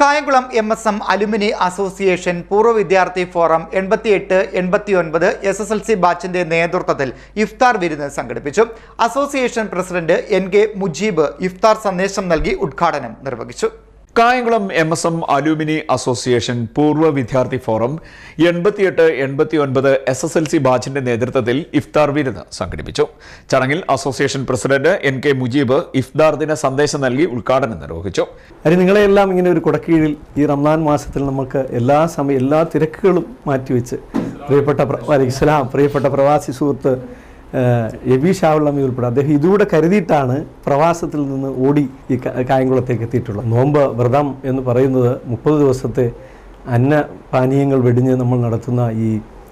Kayamkulam M S M alumni association പൂർവ വിദ്യാർത്ഥി forum എൺപത്തിയെട്ട് എൺപത്തിയൊൻപത് എസ് എസ് എൽ സി ബാച്ചിന്റെ നേതൃത്വത്തിൽ ഇഫ്താർ വിരുന്ന് സംഘടിപ്പിച്ചു. Association president N K Mujeeb ഇഫ്താർ സന്ദേശം നൽകി ഉദ്ഘാടനം നിർവഹിച്ചു. Kayamkulam M S M alumni association പൂർവ വിദ്യാർത്ഥി ഫോറം എൺപത്തിയെട്ട് എൺപത്തി ഒൻപത് എസ് എസ് എൽ സി ബാച്ചിന്റെ നേതൃത്വത്തിൽ ഇഫ്താർ വിരുന്ന് സംഘടിപ്പിച്ചു. ചടങ്ങിൽ association president N K Mujeeb ഇഫ്താർ ദിന സന്ദേശം നൽകി ഉദ്ഘാടനം നിർവഹിച്ചു. അതിന് നിങ്ങളെല്ലാം ഇങ്ങനെ ഒരു കുടക്കീഴിൽ ഈ റംസാൻ മാസത്തിൽ നമുക്ക് എല്ലാ സമയം എല്ലാ തിരക്കുകളും മാറ്റിവെച്ച്. പ്രിയപ്പെട്ട പ്ര- ഇസ്ലാം പ്രിയപ്പെട്ട പ്രവാസി സുഹൃത്ത് എബി ഷാവുള്ളമി ഉൾപ്പെടെ അദ്ദേഹം ഇതുകൂടെ കരുതിയിട്ടാണ് പ്രവാസത്തിൽ നിന്ന് ഓടി ഈ കായംകുളത്തേക്ക് എത്തിയിട്ടുള്ളത്. നോമ്പ് വ്രതം എന്ന് പറയുന്നത് മുപ്പത് ദിവസത്തെ അന്ന പാനീയങ്ങൾ വെടിഞ്ഞ് നമ്മൾ നടത്തുന്ന ഈ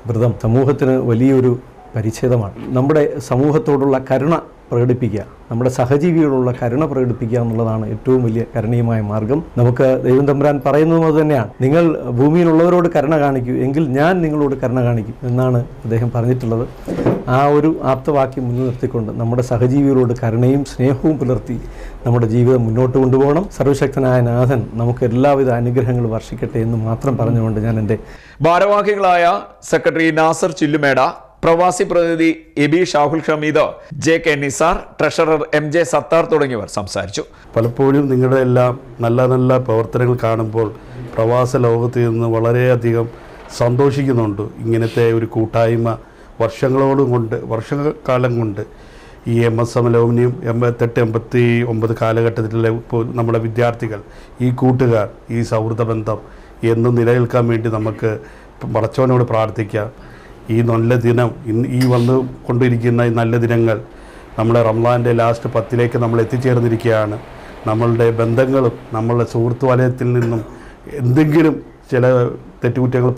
വ്രതം. സമൂഹത്തിന് വലിയൊരു പരിച്ഛേദമാണ്. നമ്മുടെ സമൂഹത്തോടുള്ള കരുണ പ്രകടിപ്പിക്കുക നമ്മുടെ സഹജീവികളോടുള്ള കരുണ പ്രകടിപ്പിക്കുക എന്നുള്ളതാണ് ഏറ്റവും വലിയ കരണീയമായ മാർഗം. നമുക്ക് ദൈവം തമ്പുരാൻ പറയുന്നതും അത് തന്നെയാണ്. നിങ്ങൾ ഭൂമിയിലുള്ളവരോട് കരുണ കാണിക്കൂ എങ്കിൽ ഞാൻ നിങ്ങളോട് കരുണ കാണിക്കും എന്നാണ് അദ്ദേഹം പറഞ്ഞിട്ടുള്ളത്. ആ ഒരു ആപ്തവാക്യം മുന്നിൽ നിർത്തിക്കൊണ്ട് നമ്മുടെ സഹജീവികളോട് കരുണയും സ്നേഹവും പുലർത്തി നമ്മുടെ ജീവിതം മുന്നോട്ട് കൊണ്ടുപോകണം. സർവശക്തനായ നാഥൻ നമുക്ക് എല്ലാവിധ അനുഗ്രഹങ്ങളും വർഷിക്കട്ടെ എന്ന് മാത്രം പറഞ്ഞുകൊണ്ട് ഞാൻ എന്റെ ഭാരവാഹികളായ സെക്രട്ടറി നാസർ ചില്ലുമേട പ്രവാസി പ്രതിനിധി Abi Shahul Shameed J K Nisar treasurer M J Sathar തുടങ്ങിയവർ സംസാരിച്ചു. പലപ്പോഴും നിങ്ങളുടെ എല്ലാം നല്ല നല്ല പ്രവർത്തനങ്ങൾ കാണുമ്പോൾ പ്രവാസ ലോകത്ത് നിന്ന് വളരെയധികം സന്തോഷിക്കുന്നുണ്ട്. ഇങ്ങനത്തെ ഒരു കൂട്ടായ്മ വർഷങ്ങളോടും കൊണ്ട് വർഷകാലം കൊണ്ട് ഈ എം എസ് എം ലോമിനിയും എൺപത്തെട്ട് എൺപത്തി ഒമ്പത് കാലഘട്ടത്തിലെ നമ്മുടെ വിദ്യാർത്ഥികൾ ഈ കൂട്ടുകാർ ഈ സൗഹൃദ ബന്ധം എന്നും നിലനിൽക്കാൻ വേണ്ടി നമുക്ക് പടച്ചവനോട് പ്രാർത്ഥിക്കാം. ഈ നല്ല ദിനം ഇന്ന് ഈ വന്ന് കൊണ്ടിരിക്കുന്ന ഈ നല്ല ദിനങ്ങൾ നമ്മളെ റംലാന്റെ ലാസ്റ്റ് പത്തിലേക്ക് നമ്മൾ എത്തിച്ചേർന്നിരിക്കുകയാണ്. നമ്മളുടെ ബന്ധങ്ങളും നമ്മളുടെ സുഹൃത്ത് വലയത്തിൽ നിന്നും എന്തെങ്കിലും ചില തെറ്റുകുറ്റങ്ങൾ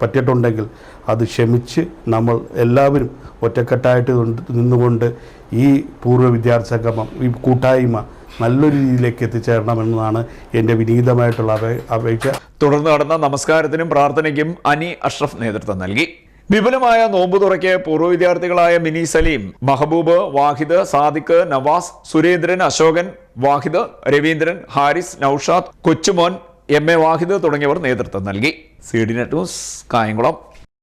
പറ്റിയിട്ടുണ്ടെങ്കിൽ അത് ക്ഷമിച്ച് നമ്മൾ എല്ലാവരും ഒറ്റക്കെട്ടായിട്ട് നിന്നുകൊണ്ട് ഈ പൂർവ വിദ്യാർത്ഥി സംഗമം ഈ കൂട്ടായ്മ നല്ലൊരു രീതിയിലേക്ക് എത്തിച്ചേരണമെന്നതാണ് എന്റെ വിനീതമായിട്ടുള്ള അപേ അപേക്ഷ. തുടർന്ന് നടന്ന നമസ്കാരത്തിനും പ്രാർത്ഥനയ്ക്കും അനി അഷ്റഫ് നേതൃത്വം നൽകി. വിപുലമായ നോമ്പ് തുറയ്ക്ക് പൂർവ വിദ്യാർത്ഥികളായ മിനി സലീം മഹബൂബ് വാഹിദ് സാദിഖ് നവാസ് സുരേന്ദ്രൻ അശോകൻ വാഹിദ് രവീന്ദ്രൻ ഹാരിസ് നൌഷാദ് കൊച്ചുമോൻ എം എ വാഹിദ് തുടങ്ങിയവർ നേതൃത്വം നൽകി. C D net news Kayamkulam.